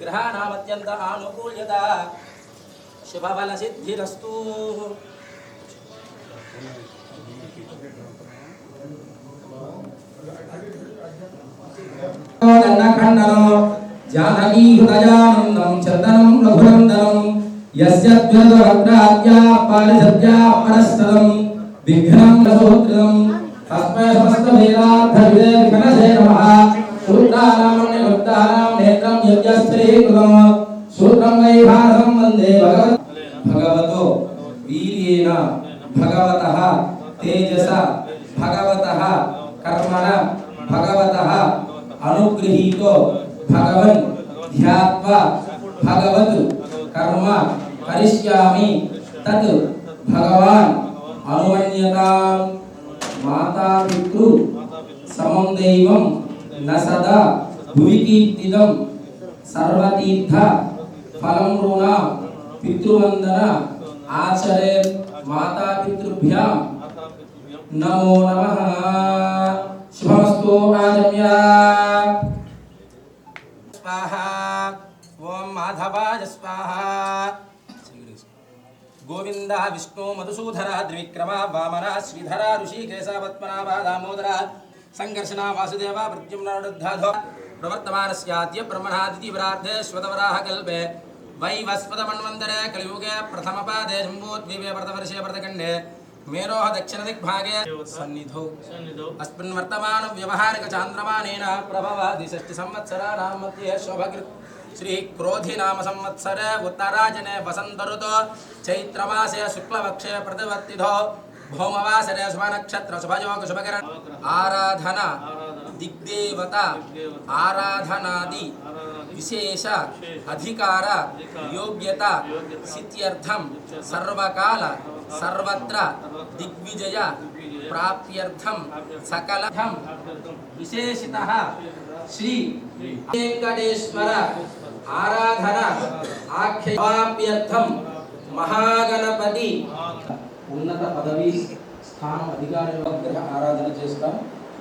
గ్రహాణమత్యంత ఆనుకూల్యత శుభఫల సిద్ధిరస్తు ఖండనం జానకీ హృదయానందం చందనం రఘునందనం యస్య ద్వరద్రాజ్యా పారిసద్యా పరస్తరం విఘ్నం రసోత్రం తస్మై సమస్త వేదార్థ విదే విఘ్నసే నమః. సూత్రానాం నిరుక్తానాం నేత్రం యజ్ఞస్త్రీకృతం సూత్రం వై భారతం వందే భగవత్ భగవతో వీర్యేణ భగవతః తేజస భగవతః కర్మణ భగవతః అనుగృహీతో భగవన్ ధ్యాత్వా భగవత్ కర్మ కరిష్యామి తత్ భగవాన్ అనుమన్యతాం. మాతాపితృ సమం దైవం న సదా భువి కీర్తిదం సర్వతీర్థ ఫలం రుణ పితృవందన ఆచరే మాతాపితృభ్యాం నమో నమః శుభమస్తు ఆచమ్య స్వాహ ఓం మాధవాయ స్వాహ గోవింద విష్ణు మధుసూధర ద్విక్రమ వామన శ్రీధర ఋషికేశ పద్మనాభ संघर्षणा वासुदेव प्रत्युम्नाधो प्रवर्तमान सद्य ब्रह्मणादिति वरार्धे श्वतवराह कल्पे। वैवस्वतमन्वन्तरे कलियुगे प्रथमपादे जम्बूद्वीपे व्रतवर्षे व्रतखण्डे। मेरोः दक्षिणदिग्भागे सन्निधौ। अस्मिन् वर्तमानं व्यवहारिकचान्द्रमानेन प्रभवादि षष्टिसंवत्सराणां मध्ये शोभकृत् श्रीक्रोधिनामसंवत्सरे उत्तराजने वसंत ऋतु चैत्रमासे शुक्लपक्षे प्रतिवर्तिधो। भौमवासरे शुभ शुभनक्षत्र शुभयोग शुभकरण आराधना दिग्देवता आराधनादि। विशेष अधिकार योग्यता सित्यर्थम सर्वकाल सर्वत्र दिग्विजय प्राप्यर्थम सकलधम विशेषतः श्री वेंकटेश्वर आराधना आख्यवाप्यर्थम महागणपति। उन्नत पदवी స్థానం అధికార నవగ్రహ ఆరాధన చేస్తాం.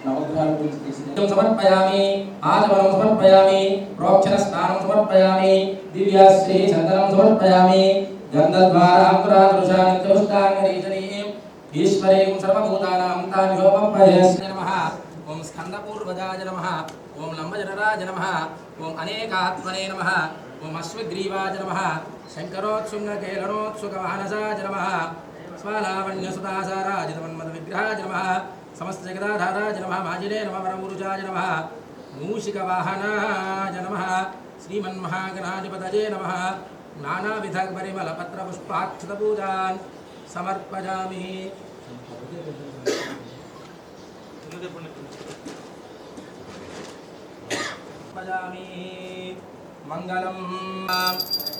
నవగ్రహాల గురించి తీసుకు సమర్పయామి ఆచమనం సమర్పయామి ప్రోక్షణ స్నానం సమర్పయామి దివ్యాశ్రీ చందనం సమర్పయామి గంధద్వారాంకురాదృశానిత్యోష్టాంగరీజనీం ఈశ్వరీం సర్వభూతానాం తాన్యోపపయస్య నమః. ఓం స్కందపూర్వజాయ నమః. ఓం లంబజనరాజ నమః. ఓం అనేకాత్మనే నమః. ఓం అశ్వగ్రీవాజ నమః. శంకరోత్సుంగకేలనోత్సుకవాహనసాజ నమః. స్వలావణ్యసుతాసారాజితమన్మద విగ్రహాజ నమః సమస్త జగదాధారాజ నమః మాజినే నమః వరమురుజాజ నమః మూషికవాహనాజ నమ శ్రీమన్మహాగణాధిపతజే నమ నానావిధ పరిమళ పత్ర పూజాన్ సమర్పజామి. మంగళం.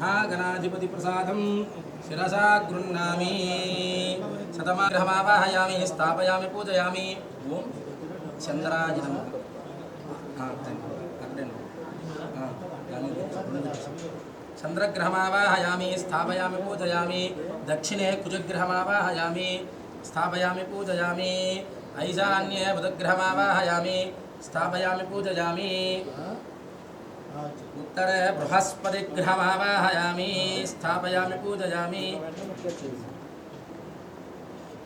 శ్రీ మహాగణాధిపతి ప్రసాద సిద్ధిరస్తు మహాగణాధిపతి ప్రసాదం శిరసా గృహ్ణామి శతమాగ్రహమావాహయామి స్థాపయామి పూజయామి ఓం చంద్రాజినం చంద్రగ్రహమావాహయామి స్థాపయామి పూజయామి దక్షిణే కుజగ్రహమావాహయామి స్థాపయామి పూజయామి उत्तर बृहस्पतिगृहमावाहयामि, स्थापयामि बृहस्पति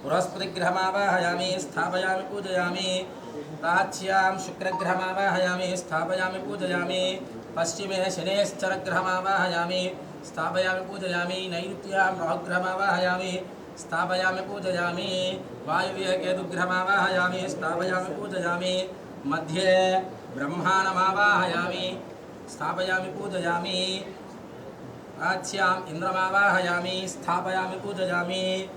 बृहस्पतिगृहमावाहयामि, स्थापयामि, पूजयामि। प्राच्यां शुक्रग्रहमावाहयामि स्थापयामि, पूजयामि। पश्चिमे शनेश्चरग्रहमावाहयामि स्थापयामि, पूजयामि। नैत्यां राहुग्रहमावाहयामि स्थापयामि वायव्य वायुव्यकेतुग्रहमावाहयामि स्थापयामि, पूजयामि। मध्ये ब्रह्माणमावाहयामि स्थापयामि, पूजयामि। आच्याम् इन्द्रमावाहयामि। स्थापयामि, पूजयामि।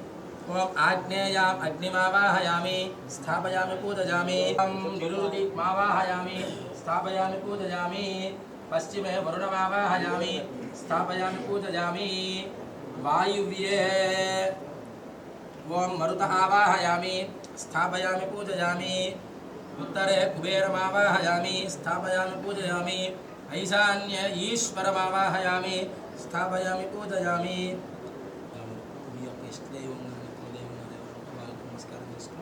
ओम आग्नेयाम अग्निमावाहयामि। स्थापयामि, पूजयामि। ओम निरुदिमावाहयामि स्थापयामि, पूजयामि। पश्चिमे वरुणमावाहयामि। स्थापयामि, पूजयामि। वायुव्ये ओम मरुतः आवाहयामि। स्थापयामि, पूजयामि। उत्तरे कुबेरमावाहयामि। स्थापयामि, पूजयामि। ఐశాన్య ఈశ్వరమావాహయామి స్థాపయామి పూజయామి మీ యొక్క ఇష్టదైవం కానీ కులదైవం వాళ్ళకి నమస్కారం చేసుకో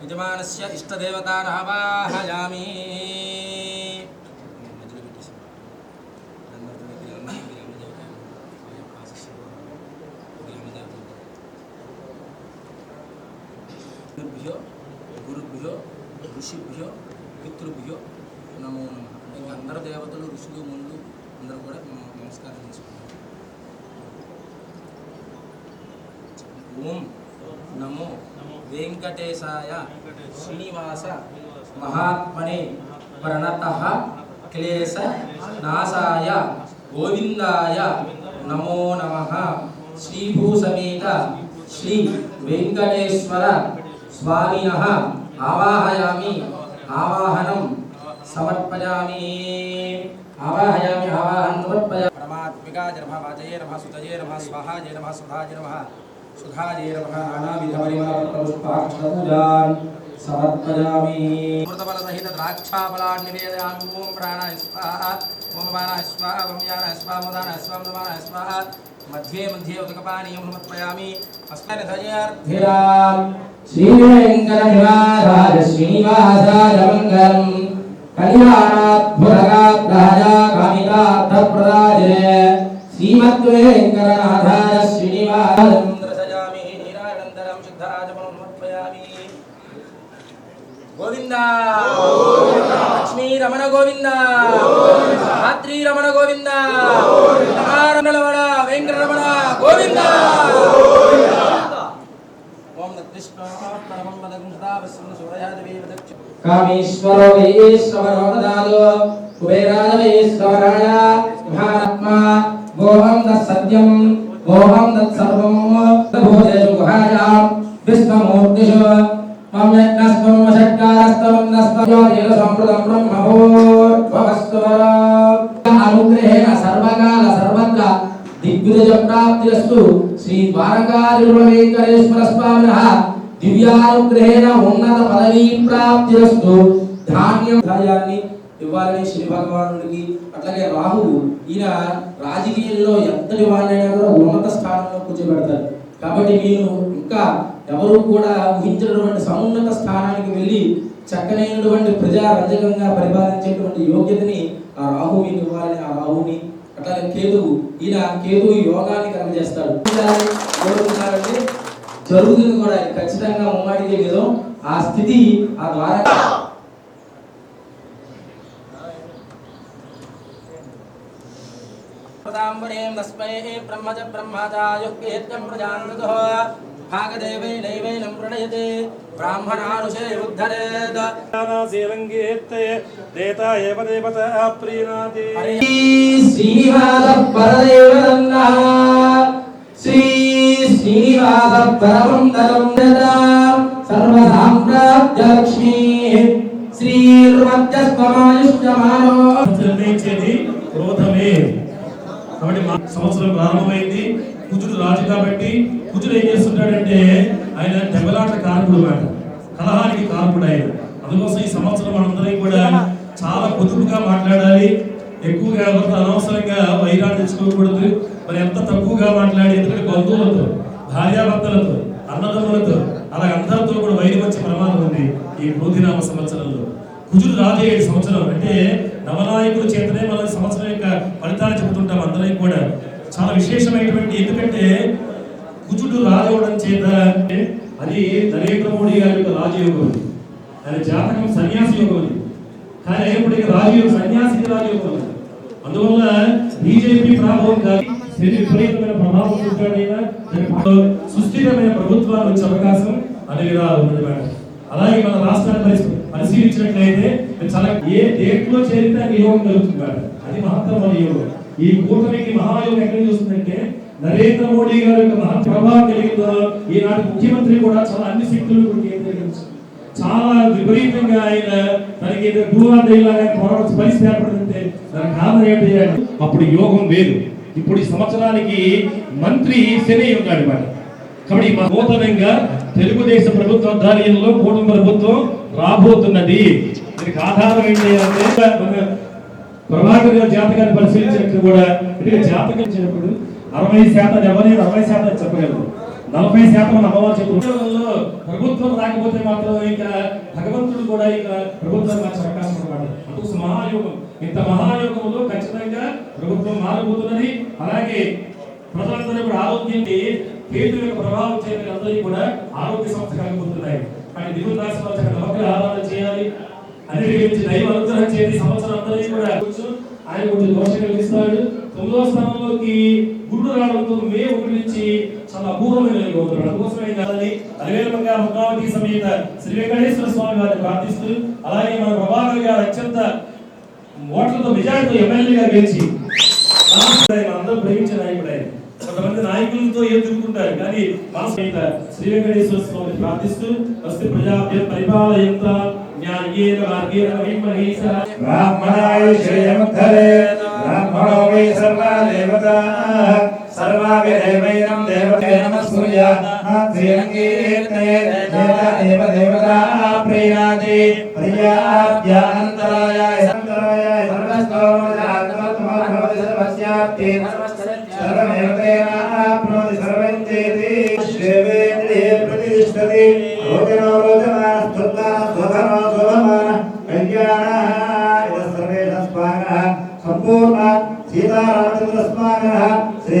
యజమానస్య ఇష్టదేవతానావాహయామి మధ్యలో గురుభ్యో గురుభ్యో ఋషిభ్యో పితృభ్యో నమో నమ ఇంకా అందరు దేవతలు ఋషులు ముందు అందరూ కూడా నమ- నమస్కారం చేసుకుంటారు ఓం నమో వెంకటేశాయ శ్రీనివాస మహాత్మనే ప్రణత క్లేశ నాశాయ గోవిందాయ నమో నమ. శ్రీభూసమేత శ్రీ వెంకటేశ్వర స్వామిన. ఆవాహయామి. ఆవాహనం समर्पयामि। आवाहयामि आवाहं समर्पयामि। परमात्मिका नमः वाजये नमः सुतये नमः स्वाहाजे नमः सुधाजे नमः सुधाजे नमः नानाविधपरिमलपत्रपुष्पाक्षपूजान् समर्पयामि। अमृतफलसहितद्राक्षाफलान्निवेदयामि। ॐ प्राणाय स्वाहा ॐ पानाय स्वाहा ॐ यानाय स्वाहा मुदानाय स्वाहा मुदानाय स्वाहा। मध्ये मध्ये उदकपानीयं समर्पयामि। अस्मैर्धयार्थेरान् श्रीवेङ्कटनिवासाय श्रीनिवासाय मङ्गलम्। అస్మాన్ ధయార్థిరాం శ్రీవేంకటనివాసాయ శ్రీనివాసాయ మంగళం కళ్యాణాద్భుతగాత్రాయ కామితార్థప్రదాయ శ్రీమద్వేంకటనాథాయ శ్రీనివాసం దర్శయామి నీరానందరం శుద్ధాజమం సమర్పయామి గోవింద! లక్ష్మీ రమణ గోవింద! రాత్రి రమణ గోవింద రమణ వెంకటరమణ గోవింద ఓం కృష్ణ పరమం పదం సదావస్యం సూరయాదేవి దక్ష కామేశ్వరో వైశ్వరో దదాదు కుబేరాయ వైశ్వరాయ మహాత్మా గోహం తత్సత్యం గోహం తత్సర్వం భోజేషు గుహాయాం విశ్వమూర్తిషు మమ యజ్ఞస్వం షట్కారస్తం నస్తం సంప్రదం బ్రహ్మభూర్భవస్వర దివ్యానుగ్రహేణ ఉన్నత పదవీ ప్రాప్తిరస్తు ధాన్యం ధాన్యాన్ని ఇవ్వాలని శ్రీ భగవానుడికి అట్లాగే రాహువు ఈయన రాజకీయంలో ఎంతటి వాడినైనా కూడా ఉన్నత స్థానంలో కూర్చోబెడతారు కాబట్టి మీరు ఇంకా ఎవరు కూడా ఊహించినటువంటి సమున్నత స్థానానికి వెళ్ళి చక్కనైనటువంటి ప్రజారంజకంగా పరిపాలించేటువంటి యోగ్యతని ఆ రాహు మీకు ఇవ్వాలని ఆ రాహుని అట్లాగే కేతువు ఈయన కేతువు యోగాన్ని కలగజేస్తాడు. కోరుకుంటారంటే జరుగుతుంది కూడా. ఇది ఖచ్చితంగా ముమ్మాటికి నిజం ఆ స్థితి ఆ ద్వారా ప్రజానృతః. భాగదేవైనైవైనం ప్రణయతే. బ్రాహ్మణానుషే ఉద్ధరేత్ శ్రీలంగేత్తే దేత ఏవ దేవత ప్రీణాతి. శ్రీనివాస పరమం దదా సర్వసామ్రాజ్య లక్ష్మీ నిర్ణయించేది క్రోధమే కాబట్టి మా సంవత్సరం ప్రారంభమైంది. కుజుడు రాజు కాబట్టి కుజుడు ఏం చేస్తుంటాడంటే ఆయన దెబ్బలాట కారకుడు మాట కలహానికి కారకుడు ఆయన అందుకోసం ఈ సంవత్సరం మనందరం కూడా చాలా పొదుపుగా మాట్లాడాలి. ఎక్కువగా ఎవరితో అనవసరంగా వైరాలు తెచ్చుకోకూడదు. మరి ఎంత తక్కువగా మాట్లాడి ఎందుకంటే బంధువులతో. భార్యాభర్తలతో అన్నదమ్ములతో అలాగే అందరితో కూడా వైరం వచ్చే ప్రమాదం ఉంది ఈ క్రోధినామ సంవత్సరంలో. కుజుడు రాజయ్యే సంవత్సరం. అంటే నవనాయకుడు చేతనే మన సంవత్సరం యొక్క ఫలితాలు చెబుతుంటాం అందరం కూడా. చాలా విశేషమైనటువంటి ఎందుకంటే కుజుడు రాజవడం చేత అది నరేంద్ర మోడీ గారి యొక్క రాజయోగం. అది. ఆయన జాతకం సన్యాసి యోగం అది. కానీ ఇప్పుడు ఇక రాజయోగం సన్యాసికి రాజయోగం అందువల్ల బీజేపీ ప్రాభవం కాదు. శని విపరీతమైన ప్రభావం చూపాడు సుస్థిరమైన ప్రభుత్వాలు వచ్చే అవకాశం అనే ఉన్నది మేడం. అలాగే మన రాష్ట్రాన్ని పరిశీలించినట్లయితే చాలా ఏ డేట్లో చేరితే అక్కడ యోగం కలుగుతుంది మేడం. అది మహత్తరమైన యోగం. ఈ కూటమికి మహాయోగం ఎక్కడ చూస్తుందంటే నరేంద్ర మోడీ గారి యొక్క మహా ప్రభావం కలిగిందో ఈనాటి ముఖ్యమంత్రి కూడా చాలా అన్ని శక్తులు కేంద్రీకరించారు. చాలా విపరీతంగా ఆయన తనకి భూమాదేవి లాగా పోరాట పరిస్థితి ఏర్పడుతుంటే దానికి కారణం ఏంటి అప్పుడు యోగం వేరు ఇప్పుడు ఈ సంవత్సరానికి మంత్రి శని ఉన్నాడు మరి. కాబట్టి నూతనంగా తెలుగుదేశం ప్రభుత్వ ఆధ్వర్యంలో కూటమి ప్రభుత్వం రాబోతున్నది. దీనికి ఆధారం ఏంటంటే ప్రభాకర్ గారు జాతకాన్ని పరిశీలించినట్టు కూడా ఇదిగో జాతకం ఇచ్చినప్పుడు అరవై శాతం ఎవరైనా అరవై శాతం చెప్పగలరు. నలభై శాతం అమ్మవారు చెప్పు ప్రభుత్వం రాకపోతే మాత్రం ఇంకా భగవంతుడు కూడా ఇంకా ప్రభుత్వం మార్చే అవకాశం ఉన్నాడు అంటూ మహాయోగం. ఇంత మహాయోగంలో ఖచ్చితంగా ప్రభుత్వం మారబోతున్నది అలాగే ప్రజలందరూ కూడా ఆరోగ్యాన్ని కేతు యొక్క ప్రభావం చేయడం అందరికీ కూడా ఆరోగ్య సమస్య కలుగుతున్నాయి. కానీ దిగులు రాశి వారు చక్కగా ఆరాధన చేయాలి. అన్నిటి గురించి దైవ అనుగ్రహం చేసి సంవత్సరం అందరికీ కూడా ఆయన కొంచెం దోషం కలిగిస్తాడు. తొమ్మిదవ స్థానంలోకి గురుడు రావడంతో మే ఒకటి నుంచి చాలా అపూర్వమైన వెలుగుతున్నాడు అందుకోసమే కాదని అలవేలంగా అమరావతి సమేత శ్రీ వెంకటేశ్వర స్వామి వారిని ప్రార్థిస్తూ అలాగే మన ప్రభాకర్ గారు అత్యంత ఓట్లతో మెజారిటీతో గారు గెలిచి అందరూ ప్రేమించే నాయకుడు కొంతమంది నాయకులతో ఎదుర్కొంటారు. కానీ మనసు శ్రీ వెంకటేశ్వర స్వామి ప్రార్థిస్తూ వస్తే ప్రజాభ్య పరిపాలయంత న్యాయేన ప్రాప్తి సర్వదేవతేన ఆప్నోతి సర్వం చేతి శివేంద్రియే ప్రతిష్టతి రోచనో రోచమాన స్తుత్నా స్వధనో శోభమాన కళ్యాణ సర్వే సంపూర్ణ సీతారామచంద్ర స్మారణ శ్రీ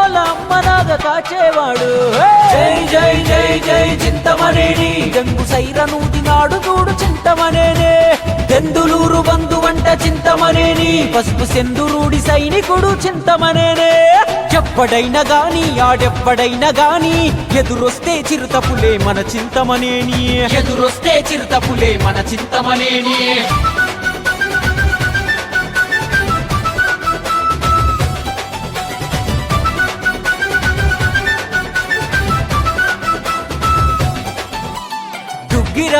చింతమనేని గంగు సైరనూది నాడు చూడు చింతమనేనే దెందులూరు బంధు వంట చింతమనేని పసుపు సెందురూడి సైనికుడు చింతమనేనే ఎవ్వడైనా గాని ఆడెవ్వడైనా గాని ఎదురొస్తే చిరుతపులే మన చింతమనేని ఎదురొస్తే చిరుతపులే మన చింతమనేని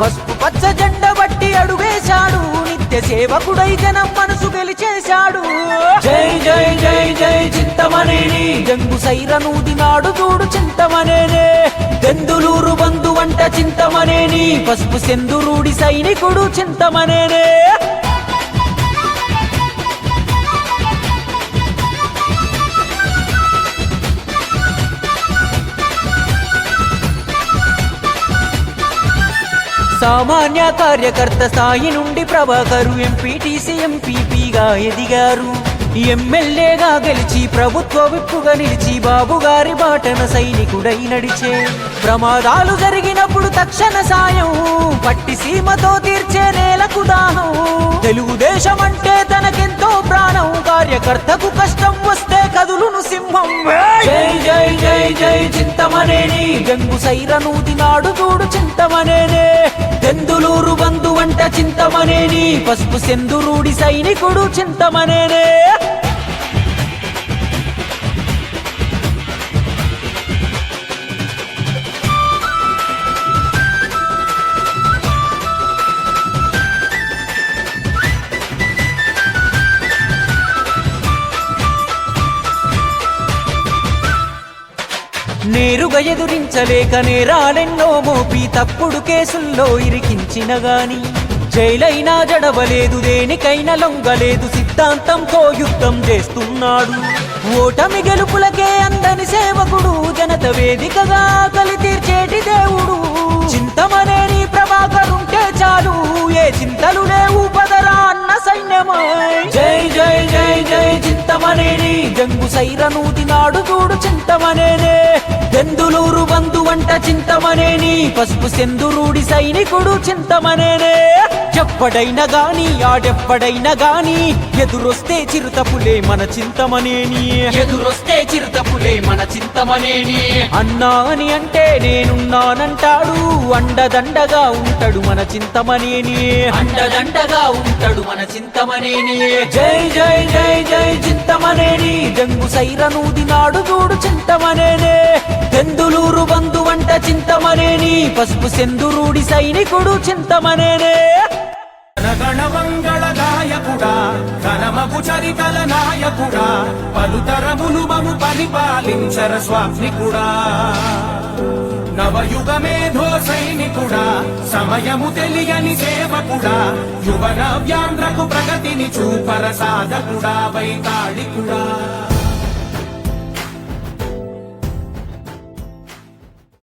పసుపు పచ్చ జెండ బట్టి అడుగేశాడు. నిత్య సేవకుడై జనం మనసు గెలిచేశాడు. జై జై జై జై చింతమనేని. జంగు సైరనూది నాడు చూడు చింతమనేనే. దెందులూరు బంధు వంట చింతమనేని. పసుపు సెందురూడి సైనికుడు చింతమనేనే. సామాన్య కార్యకర్త స్థాయి నుండి ప్రభాకరు ఎంపీటీసీ ఎంపీపీగా ఎదిగారు. ఎమ్మెల్యేగా గెలిచి ప్రభుత్వ విప్పుగా నిలిచి బాబు గారి బాటన సైనికుడై నడిచే ప్రమాదాలు జరిగినప్పుడు తక్షణ సాయం పట్టి సీమతో తీర్చే నేలకు దాహం. తెలుగుదేశం అంటే తనకెంతో ప్రాణం కార్యకర్తకు కష్టం వస్తే జై జై జై జై చింతమనేని. గంగు సైరనూది నాడు చూడు చింతమనేనే. దెందులూరు బంధు వంట చింతమనేని. పసుపు సెందురూడి సైనికుడు చింతమనేనే. నేరుగా ఎదురించలేక నేరాలెన్నో మోపి తప్పుడు కేసుల్లో ఇరికించిన గాని. జైలైనా జడవలేదు దేనికైనా లొంగలేదు సిద్ధాంతంతో యుద్ధం చేస్తున్నాడు. ఓటమి గెలుపులకే అందని సేవకుడు జనత వేదికగా కలి తీర్చేటి దేవుడు. చింతమనేని ప్రభాకరుంటే చాలు ఏ చింతలు లేవు పదరా అన్న సైన్యమై. జై జై జై జై చింతమనేని జంగు సైరనూతి నాడు చింతమనేని పసుపు సెందురూడి సైనికుడు చింతమనేనే. ఎప్పడైనా గాని ఆడెప్పడైనా గాని ఎదురొస్తే చిరుతపులే మన చింతమనేని. ఎదురొస్తే చిరుతపులే మన చింతమనేని. అన్నా అని అంటే నేనున్నానంటాడు అండదండగా ఉంటాడు మన చింతమనేని. అండదండగా ఉంటాడు మన చింతమనేని. జై జై జై జై చింతమనేని. జంగు సైరనూది నాడు చూడు చింతమనేనే. పసుపు సెందురుడి సైనికుడు చింతమనేనే. గణగణ మంగళ గాయకుడా ఘనమగు చరితల నాయకుడా పలుతరములు మము పరిపాలించర స్వామికుడా నవయుగ మేధో సైనికుడా సమయము తెలియని సేవకుడా యువన వ్యాంధ్రకు ప్రగతిని చూపర సాధకుడా వైతాళికుడా.